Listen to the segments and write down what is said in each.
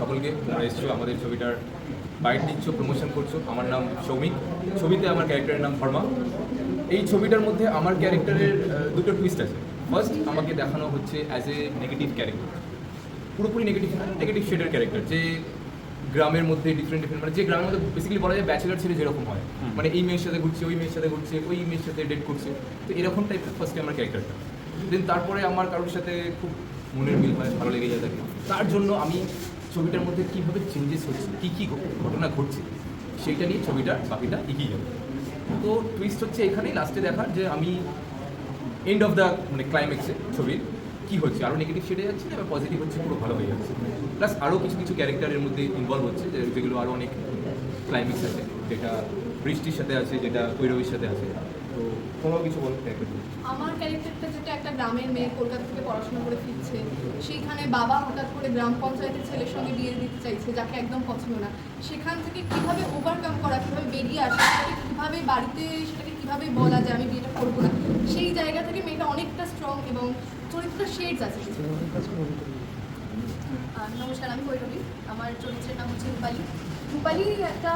সকলকে তোমরা এসছো আমাদের ছবিটার বাইট দিচ্ছ প্রমোশন করছ। আমার নাম সৌমিক ছবিতে আমার ক্যারেক্টারের নাম ধর্মা এই ছবিটার মধ্যে আমার ক্যারেক্টারের দুটো টুইস্ট আছে। ফার্স্ট আমাকে দেখানো হচ্ছে অ্যাজ এ নেগেটিভ ক্যারেক্টার পুরোপুরি নেগেটিভ নেগেটিভ শেডের ক্যারেক্টার যে গ্রামের মধ্যে ডিফারেন্ট ডিফারেন্ট মানে যে গ্রামের মধ্যে বেসিক্যালি বলা যায় ব্যাচেলার ছেলে যেরকম হয়। মানে এই মেয়ের সাথে ঘুরছে ওই মেয়ের সাথে ঘুরছে ওই মেয়ের সাথে ডেট করছে। তো এরকম টাইপের ফার্স্টে আমার ক্যারেক্টারটা দেন তারপরে আমার কারোর সাথে খুব মনের মিল হয় ভালো লেগে যায় থাকে তার জন্য আমি ছবিটার মধ্যে কীভাবে চেঞ্জেস হচ্ছে, কী কী ঘটনা ঘটছে, সেইটা নিয়ে ছবিটা বাকিটা এগিয়ে যাবে। তো টুইস্ট হচ্ছে এখানেই লাস্টে দেখার যে আমি এন্ড অফ দ্য মানে ক্লাইম্যাক্সে ছবির কী হচ্ছে আরও নেগেটিভ সেটে যাচ্ছে না পজিটিভ হচ্ছে, পুরো ভালো হয়ে যাচ্ছে। প্লাস আরও কিছু কিছু ক্যারেক্টারের মধ্যে ইনভলভ হচ্ছে যেগুলো আরও অনেক ক্লাইম্যাক্স আছে, যেটা বৃষ্টির সাথে আছে, যেটা কৈরবীর সাথে আছে। কোনো কিছু বলতে আমার ক্যারেক্টারটা যেটা একটা গ্রামের মেয়ে কলকাতা থেকে পড়াশোনা করে ফিরছে সেইখানে বাবা হঠাৎ করে গ্রাম পঞ্চায়েতের ছেলের সঙ্গে বিয়ে দিতে চাইছে যাকে একদম পছন্দ না। সেখান থেকে কীভাবে ওভারকাম করা কীভাবে বেরিয়ে আসা সেটাকে কীভাবে বাড়িতে সেটাকে কীভাবে বলা যে আমি বিয়েটা করব না সেই জায়গা থেকে মেয়েটা অনেকটা স্ট্রং এবং চরিত্রটা শেডস আছে। নমস্কার আমি কৈরবী আমার চরিত্রের নাম হচ্ছে রূপালী। রূপালী একটা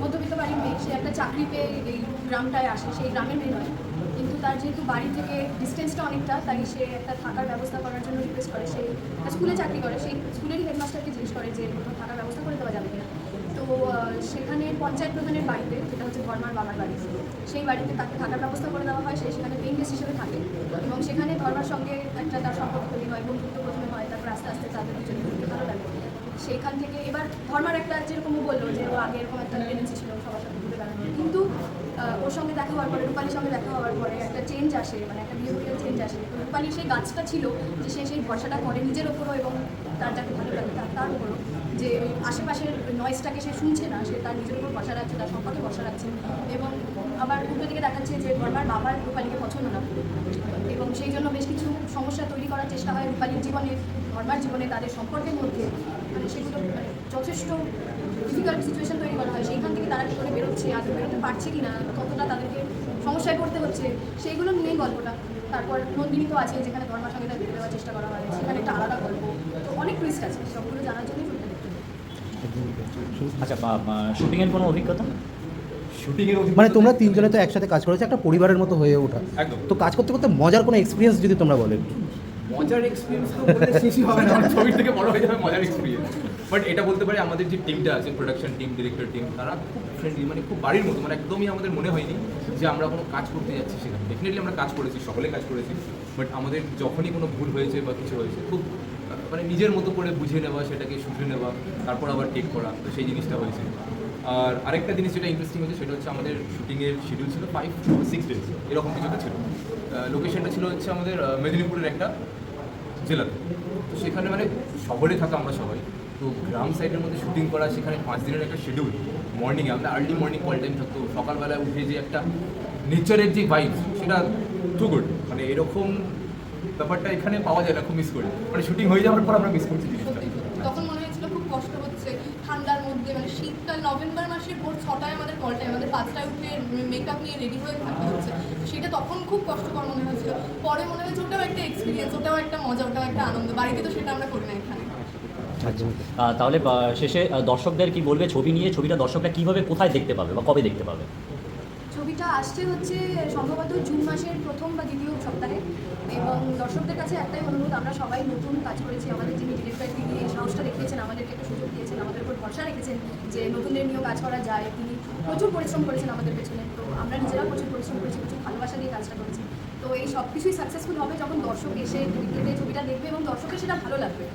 মধ্যবিত্ত বাড়ির মেয়ে, সে একটা চাকরি পেয়ে এই গ্রামটায় আসে, সেই গ্রামের মেয়ে নয়। কিন্তু তার যেহেতু বাড়ি থেকে ডিস্টেন্সটা অনেকটা, তাই সে একটা থাকার ব্যবস্থা করার জন্য রিকোয়েস্ট করে। সে স্কুলে চাকরি করে, সেই স্কুলেরই হেডমাস্টারকে জিজ্ঞেস করে যে কোথাও থাকার ব্যবস্থা করে দেওয়া যাবে কিনা। তো সেখানে পঞ্চায়েত প্রধানের বাড়িতে, যেটা হচ্ছে ধর্মার বাবার বাড়ি, সেই বাড়িতে তাকে থাকার ব্যবস্থা করে দেওয়া হয়। সে সেখানে পেইন গেস্ট হিসেবে থাকে। এবং সেখানে ধর্মার সঙ্গে একটা তার সম্পর্ক তৈরি হয় বন্ধুত্ব প্রথমে হয়, তারপর আস্তে আস্তে তাদের দুজনে সেখান থেকে এবার ধর্মার একটা যেরকম বলল যে ও আগে এরকম একটা টেন্ডেন্সি ছিল সবার সাথে ঘুরে বেড়ানোর। কিন্তু ওর সঙ্গে দেখা হওয়ার পরে, রূপালির সঙ্গে দেখা হওয়ার পরে একটা চেঞ্জ আসে মানে একটা বিহেভিয়ার চেঞ্জ আসে। রূপালির সেই গাছটা ছিল যে সে সেই ভরসাটা করে নিজের ওপরও এবং তার যাকে ভালো লাগে তার তার উপরও। যে আশেপাশের নয়েজটাকে সে শুনছে না, সে তার নিজের উপর ভরসা রাখছে, তার সম্পর্কে ভরসা রাখছে। এবং আবার উল্টো দিকে দেখাচ্ছে যে ধর্মার বাবার রূপালীকে পছন্দ না। এবং সেই জন্য বেশ কিছু সমস্যা তৈরি করার চেষ্টা হয় রূপালীর জীবনে। ধর্মার জীবনে তাদের সম্পর্কের মধ্যে মানে সেগুলো মানে যথেষ্ট ডিফিকাল্ট সিচুয়েশন তৈরি করা হয়। সেইখান থেকে তারা কী করে বেরোচ্ছে আদৌ বেরোতে পারছে কি না কতটা তাদেরকে সমস্যায় পড়তে হচ্ছে সেইগুলো নিয়েই গল্পটা। তারপর নন্দিনী তো আছে যেখানে ধর্মার সঙ্গে তার বেরো দেওয়ার চেষ্টা করা হয় সেখানে একটা আলাদা গল্প। তো অনেক টুইস্ট আছে সবগুলো জানার জন্যই। আচ্ছা শুটিংয়ের কোনো অভিজ্ঞতা? মানে তোমরা তিনজনে তো একসাথে কাজ করেছ একটা পরিবারের মতো হয়ে ওঠা। তো কাজ করতে করতে মজার কোনো এক্সপিরিয়েন্স যদি তোমরা বলেন মজার এক্সপিরিয়েন্স তো শেষই হবে না। ছবির থেকে বড় হয়ে যাবে মজার এক্সপিরিয়েন্স বাট এটা বলতে পারি, আমাদের যে টিমটা আছে প্রোডাকশন টিম ডিরেক্টর টিম তারা খুব ফ্রেন্ডলি মানে খুব বাড়ির মতো মানে একদমই আমাদের মনে হয়নি যে আমরা কোনো কাজ করতে যাচ্ছি সেখানে। ডেফিনেটলি আমরা কাজ করেছি, সকলে কাজ করেছি বাট আমাদের যখনই কোনো ভুল হয়েছে বা কিছু হয়েছে, খুব মানে নিজের মতো করে বুঝে নেওয়া, সেটাকে শুধরে নেওয়া, তারপর আবার টেক করা, তো সেই জিনিসটা হয়েছে। আর আরেকটা জিনিস যেটা ইন্টারেস্টিং হয়েছে, সেটা হচ্ছে আমাদের শুটিংয়ের শিডিউল ছিল ফাইভ সিক্স ডেজ এরকম কিছুটা ছিল। লোকেশনটা ছিল হচ্ছে আমাদের মেদিনীপুরের একটা জেলাতে। তো সেখানে মানে শহরে থাকা আমরা সবাই। তো গ্রাম সাইডের মধ্যে শুটিং করা, সেখানে পাঁচ দিনের একটা শিডিউল মর্নিংয়ে আমরা আর্লি মর্নিং কল টাইম থাকতো। সকালবেলায় উঠে যে একটা নেচারের যে ভাইব সেটা টু গুড মানে এরকম ব্যাপারটা এখানে পাওয়া যায় না, খুব মিস করি। মানে শুটিং হয়ে যাওয়ার পর আমরা মিস করছি জিনিসটা। তখন মনে হয়েছিল খুব কষ্ট হচ্ছে, ঠান্ডার মধ্যে মানে শীতকাল নভেম্বর মাসের ভোর ছটায় আমাদের কল পাঁচটায় উঠে মেকআপ নিয়ে রেডি হয়ে থাকতে হচ্ছে। সেটা তখন খুব কষ্টকর মনে হয়েছিল পরে মনে হয়েছে ওটাও একটা এক্সপিরিয়েন্স ওটাও একটা মজা ওটাও একটা আনন্দ। বাড়িতে তো সেটা আমরা করি না এখানে। তাহলে শেষে দর্শকদের কি বলবে? ছবি নিয়ে ছবিটা দর্শকরা কীভাবে কোথায় দেখতে পাবে বা কবে দেখতে পাবে? ছবিটা আসছে হচ্ছে সম্ভবত জুন মাসের প্রথম বা দ্বিতীয় সপ্তাহে। এবং দর্শকদের কাছে একটাই অনুরোধ, আমরা সবাই নতুন কাজ করেছি। আমাদের যিনি ডিরেক্টর তিনি এই সাহসটা দেখিয়েছেন, আমাদেরকে একটা সুযোগ দিয়েছেন, আমাদের উপর ভরসা রেখেছেন যে নতুনদের নিয়েও কাজ করা যায়। তিনি প্রচুর পরিশ্রম করেছেন আমাদের পেছনে। তো আমরা নিজেরাও প্রচুর পরিশ্রম করেছি, প্রচুর ভালোবাসা দিয়ে কাজটা করেছি। তো এই সব কিছুই সাকসেসফুল হবে যখন দর্শক এসে টিভিতে ছবিটা দেখবে এবং দর্শকের সেটা ভালো লাগবে।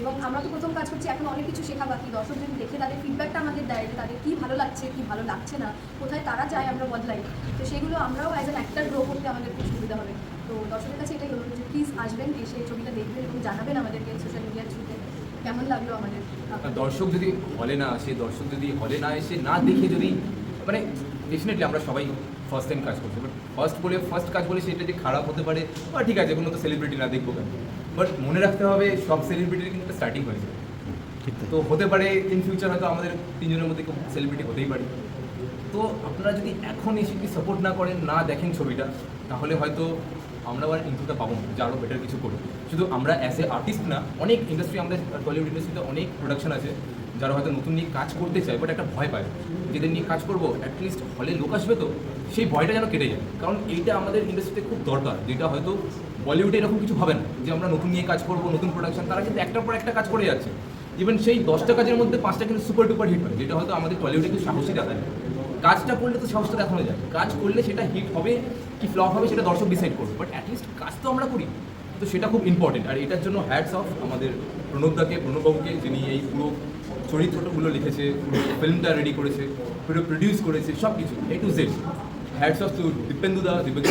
এবং আমরা তো প্রথম কাজ করছি, এখন অনেক কিছু শেখা বাকি। দর্শক যদি দেখে তাদের ফিডব্যাকটা আমাদের দেয় যে তাদের কী ভালো লাগছে, কী ভালো লাগছে না, কোথায় তারা চায় আমরা বদলাই। তো সেগুলো আমরাও অ্যাজ অ্যান অ্যাক্টার গ্রো করতে আমাদের খুব সুবিধা হবে। তো দর্শকের কাছে এটাই অনুরোধ যে প্লিজ আসবেন এসে ছবিটা দেখবেন এবং জানাবেন আমাদেরকে সোশ্যাল মিডিয়ার থ্রুতে কেমন লাগল আমাদের? দর্শক যদি হলে না আসে দর্শক যদি হলে না এসে না দেখে যদি মানে ডেফিনেটলি আমরা সবাই ফার্স্ট টাইম কাজ করছি। বাট ফার্স্ট বলে ফার্স্ট কাজ বলে সেটা যে খারাপ হতে পারে বা ঠিক আছে কোনো তো সেলিব্রিটি না দেখব কেন? বাট মনে রাখতে হবে সব সেলিব্রিটির কিন্তু একটা স্টার্টিং হয়েছে। তো হতে পারে ইন ফিউচার হয়তো আমাদের তিনজনের মধ্যে খুব সেলিব্রিটি হতেই পারে। তো আপনারা যদি এখন এসে কি সাপোর্ট না করেন না দেখেন ছবিটা তাহলে হয়তো আমরা আবার ইনপুটটা পাবো যে আরও বেটার কিছু করি শুধু আমরা অ্যাজ এ আর্টিস্ট না, অনেক ইন্ডাস্ট্রি আমাদের টলিউড ইন্ডাস্ট্রিতে অনেক প্রোডাকশন আছে, যারা হয়তো নতুন নিয়ে কাজ করতে চায় বাট একটা ভয় পায়। যেদের নিয়ে কাজ করব অ্যাটলিস্ট হলে লোক আসবে তো, সেই ভয়টা যেন কেটে যায়। কারণ এইটা আমাদের ইন্ডাস্ট্রিতে খুব দরকার, যেটা হয়তো বলিউডে এরকম কিছু হবে না, যে আমরা নতুন নিয়ে কাজ করব, নতুন প্রোডাকশন তারা কিন্তু একটার পর একটা কাজ করে যাচ্ছে। ইভেন সেই দশটা কাজের মধ্যে পাঁচটা কিন্তু সুপার ডুপার হিট হয়, যেটা হয়তো আমাদের টলিউডে একটু সাহসী দেখায়। কাজটা করলে তো সমস্ত দেখানো যায় কাজ করলে সেটা হিট হবে কি ফ্লপ হবে সেটা দর্শক ডিসাইড করবে। বাট অ্যাটলিস্ট কাজ তো আমরা করি। তো সেটা খুব ইম্পর্টেন্ট আর এটার জন্য হ্যাটস অফ আমাদের প্রণবদাকে, প্রণববাবুকে, যিনি এই পুরো চরিত্রগুলো লিখেছে, পুরো ফিল্মটা রেডি করেছে, পুরো প্রডিউস করেছে সব কিছু A to Z hats off to দীপেন্দুদা Dipendu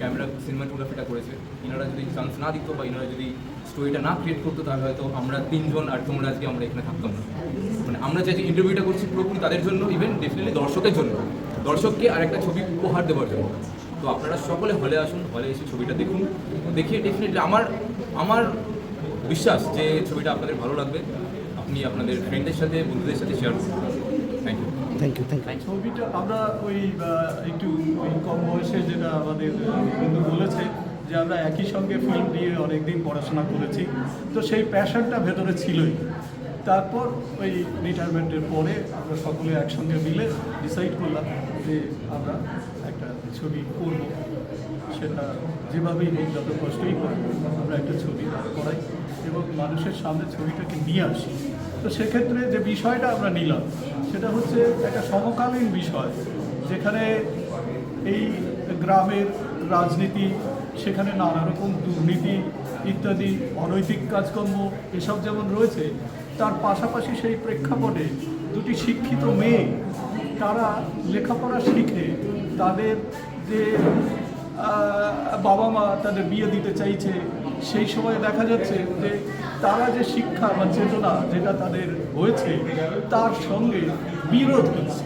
camera সিনেমাটোগ্রাফিটা করেছে। ইনারা যদি চান্স না দিত বা ইনারা যদি স্টোরিটা না ক্রিয়েট করতো, তাহলে হয়তো আমরা তিনজন আর তোমরা আজকে আমরা এখানে থাকতাম না। মানে আমরা যে ইন্টারভিউটা করছি পুরোপুরি তাদের জন্য ইভেন ডেফিনেটলি দর্শকের জন্য। দর্শককে আর একটা ছবি উপহার দেওয়ার জন্য। তো আপনারা সকলে হলে আসুন হলে এসে ছবিটা দেখুন। দেখিয়ে ডেফিনেটলি আমার আমার বিশ্বাস যে ছবিটা আপনাদের ভালো লাগবে। আপনি আপনাদের ফ্রেন্ডদের সাথে, বন্ধুদের সাথে শেয়ার করুন। Thank you thank you thank you ছবিটা আমরা ওই একটু ওই কম বয়সে যেটা আমাদের বন্ধু বলেছে যে আমরা একই সঙ্গে ফিল্ম নিয়ে অনেকদিন পড়াশোনা করেছি। তো সেই প্যাশনটা ভেতরে ছিলই। তারপর ওই রিটায়ারমেন্টের পরে আমরা সকলে একসঙ্গে মিলে ডিসাইড করলাম যে আমরা একটা ছবি করব। সেটা যেভাবেই হোক, যত কষ্টই করি আমরা একটা ছবি করাই এবং মানুষের সামনে ছবিটাকে নিয়ে আসি। তো সেক্ষেত্রে যে বিষয়টা আমরা নিলাম, সেটা হচ্ছে একটা সমকালীন বিষয়, যেখানে এই গ্রামের রাজনীতি, সেখানে নানা রকম দুর্নীতি ইত্যাদি, অনৈতিক কাজকর্ম, এসব যেমন রয়েছে, তার পাশাপাশি সেই প্রেক্ষাপটে দুটি শিক্ষিত মেয়ে, তারা লেখাপড়া শিখে তাদের যে বাবা মা তাদের বিয়ে দিতে চাইছে, সেই সময় দেখা যাচ্ছে যে তারা যে শিক্ষা বা চেতনা যেটা তাদের হয়েছে, তার সঙ্গে বিরোধ হচ্ছে।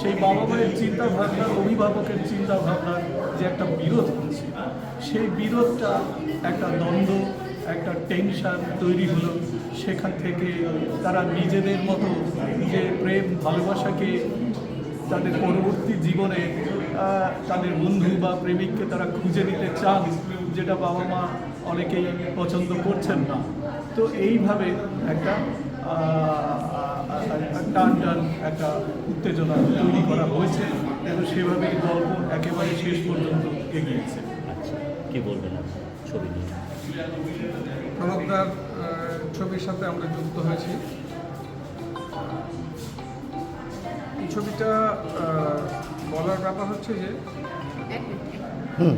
সেই বাবা মায়ের চিন্তা ভাবনার অভিভাবকের চিন্তা ভাবনার যে একটা বিরোধ হচ্ছে, সেই বিরোধটা একটা দ্বন্দ্ব, একটা টেনশন তৈরি হলো। সেখান থেকে তারা নিজেদের মতো যে প্রেম, ভালোবাসাকে তাদের পরবর্তী জীবনে তাদের বন্ধু বা প্রেমিককে তারা খুঁজে নিতে চান, যেটা বাবা মা অনেকেই পছন্দ করছেন না। তো এইভাবে একটা টান টান একটা উত্তেজনা তৈরি করা হয়েছে এবং সেভাবেই গল্প একেবারে শেষ পর্যন্ত এগিয়েছে। আচ্ছা কি বলবেন ছবি নিয়ে? প্রণবদার ছবির সাথে আমরা যুক্ত হয়েছি। এই ছবিটা বলার ব্যাপার হচ্ছে যে হুম।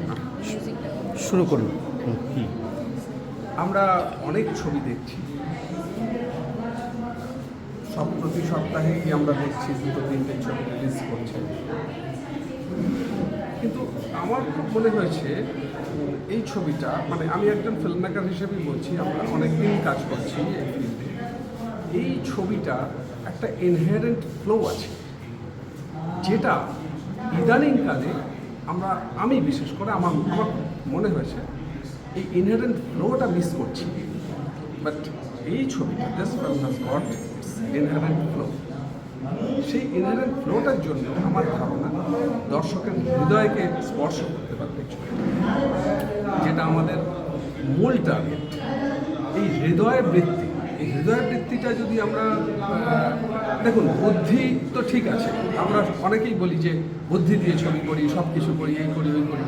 শুরু করুন। হুম। আমরা অনেক ছবি দেখছি। সব প্রতি সপ্তাহেই আমরা দেখছি দুটো, তিনটে ছবি রিলিজ করছে? কিন্তু আমার খুব মনে হয়েছে, এই ছবিটা মানে আমি একজন ফিল্ম মেকার হিসেবেই বলছি, আমরা অনেকদিন কাজ করছি এই এই ছবিটা একটা ইনহেরেন্ট ফ্লো আছে, যেটা ইদানিংকালে আমরা, আমি বিশেষ করে আমার আমার মনে হয়েছে এই ইনহেরেন্ট ফ্লোটা মিস করছি। বাট এই ছবিটা this film has got inherent flow সেই ইনহেরেন্ট ফ্লোটার জন্য আমার ধারণা, দর্শকের হৃদয়কে স্পর্শ করতে পারবে যেটা আমাদের মূল টার্গেট এই হৃদয় বৃত্তি, এই হৃদয় বৃত্তিটা যদি আমরা দেখুন, বুদ্ধি তো ঠিক আছে। আমরা অনেকেই বলি যে, বুদ্ধি দিয়ে ছবি করি সব কিছু করি, এই করি, ওই করি।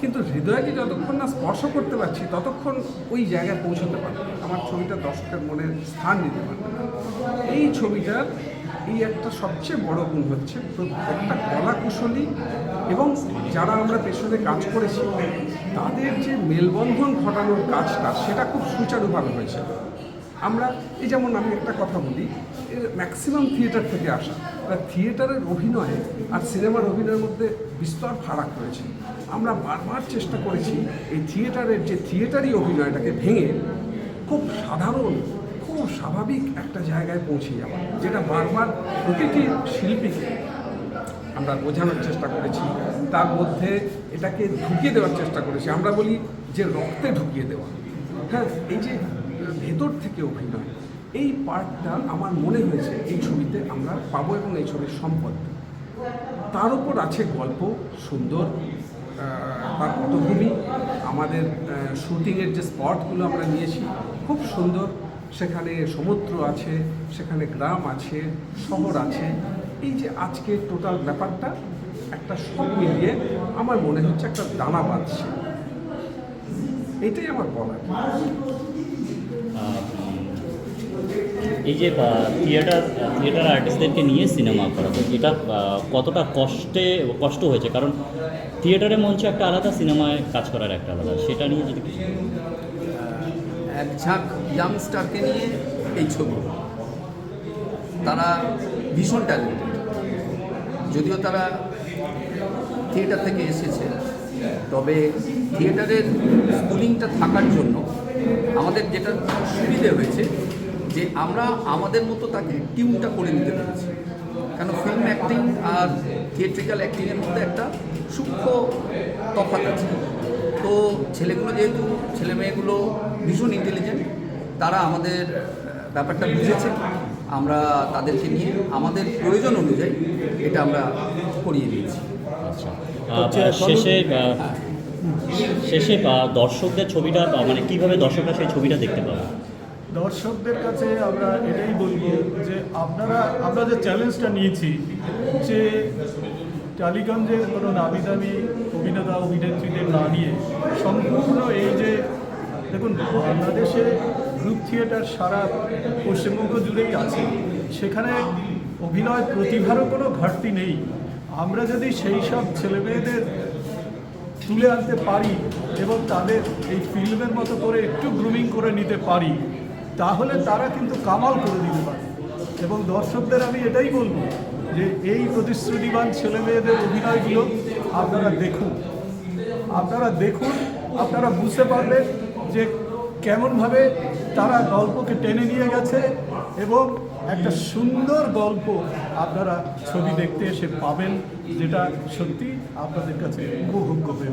কিন্তু হৃদয়কে যতক্ষণ না স্পর্শ করতে পারছি, ততক্ষণ ওই জায়গায় পৌঁছতে পারবে। আমার ছবিটা দর্শকের মনে স্থান নিতে পারবে এই ছবিটার এই একটা সবচেয়ে বড় গুণ হচ্ছে, প্রত্যেকটা কলা কুশলী এবং যারা আমরা পেছনে কাজ করেছি, তাদের যে মেলবন্ধন ঘটানোর কাজটা, সেটা খুব সুচারুভাবে হয়েছে আমরা এই যেমন আমি একটা কথা বলি ম্যাক্সিমাম থিয়েটার থেকে আসা থিয়েটারের অভিনয়ে আর সিনেমার অভিনয়ের মধ্যে বিস্তর ফারাক রয়েছে। আমরা বারবার চেষ্টা করেছি এই থিয়েটারের যে থিয়েটারি অভিনয়টাকে ভেঙে খুব সাধারণ, খুব স্বাভাবিক একটা জায়গায় পৌঁছে যাওয়া, যেটা বারবার প্রতিটি শিল্পীকে আমরা বোঝানোর চেষ্টা করেছি। তার মধ্যে এটাকে ঢুকিয়ে দেওয়ার চেষ্টা করেছি। আমরা বলি যে রক্তে ঢুকিয়ে দেওয়া। হ্যাঁ এই যে ভেতর থেকে অভিনয়, এই পার্টটা আমার মনে হয়েছে এই ছবিতে আমরা পাবো এবং এই ছবির সম্পদ। তার উপর আছে গল্প, সুন্দর তার পটভূমি, আমাদের শুটিংয়ের যে স্পটগুলো আমরা নিয়েছি, খুব সুন্দর। সেখানে সমুদ্র আছে, সেখানে গ্রাম আছে, শহর আছে। এই যে আজকে টোটাল ব্যাপারটা, একটা সব মিলিয়ে আমার মনে হচ্ছে একটা দানা বাঁধছে। এটাই আমার বলার। এই যে থিয়েটার থিয়েটার আর্টিস্টদেরকে নিয়ে সিনেমা করা এটা কতটা কষ্টে, কষ্ট হয়েছে? কারণ থিয়েটারের মঞ্চে একটা আলাদা সিনেমায় কাজ করার একটা আলাদা, সেটা নিয়ে যদি কিছু এক ঝাঁক ইয়াংস্টারকে নিয়ে এই ছবি। তারা ভীষণ ট্যালেন্টেড যদিও তারা থিয়েটার থেকে এসেছে, তবে থিয়েটারের স্কুলিংটা থাকার জন্য আমাদের যেটা সুবিধে হয়েছে যে আমরা আমাদের মতো তাকে টিউনটা করে নিতে পেরেছি। কেন ফিল্ম অ্যাক্টিং আর থিয়েট্রিক্যাল অ্যাক্টিংয়ের মধ্যে একটা সূক্ষ্ম তফাৎ আছে। তো ছেলেগুলো যেহেতু ছেলে মেয়েগুলো ভীষণ ইন্টেলিজেন্ট তারা আমাদের ব্যাপারটা বুঝেছে। আমরা তাদেরকে নিয়ে আমাদের প্রয়োজন অনুযায়ী এটা আমরা করিয়ে দিয়েছি। আচ্ছা শেষে আহ, শেষে দর্শকদের ছবিটা মানে কীভাবে দর্শকরা সেই ছবিটা দেখতে পাবে? দর্শকদের কাছে আমরা এটাই বলব যে আপনারা, আমরা যে চ্যালেঞ্জটা নিয়েছি যে টালিগঞ্জের কোনো নামি দামি অভিনেতা, অভিনেত্রীদের না নিয়ে সম্পূর্ণ এই যে, দেখুন, বাংলাদেশে গ্রুপ থিয়েটার সারা পশ্চিমবঙ্গ জুড়েই আছে। সেখানে অভিনয় প্রতিভারও কোনো ঘাটতি নেই। আমরা যদি সেই সব ছেলেমেয়েদের তুলে আনতে পারি এবং তাদের এই ফিল্মের মতো করে একটু গ্রুমিং করে নিতে পারি তাহলে তারা কিন্তু কামাল করে দিতে পারে। এবং দর্শকদের আমি এটাই বলব যে এই প্রতিশ্রুতিবান ছেলে মেয়েদের অভিনয়গুলো আপনারা দেখুন। আপনারা দেখুন, আপনারা বুঝতে পারবেন যে কেমনভাবে তারা গল্পকে টেনে নিয়ে গেছে এবং একটা সুন্দর গল্প আপনারা ছবি দেখতে এসে পাবেন যেটা সত্যি আপনাদের কাছে উপভোগ্য হয়ে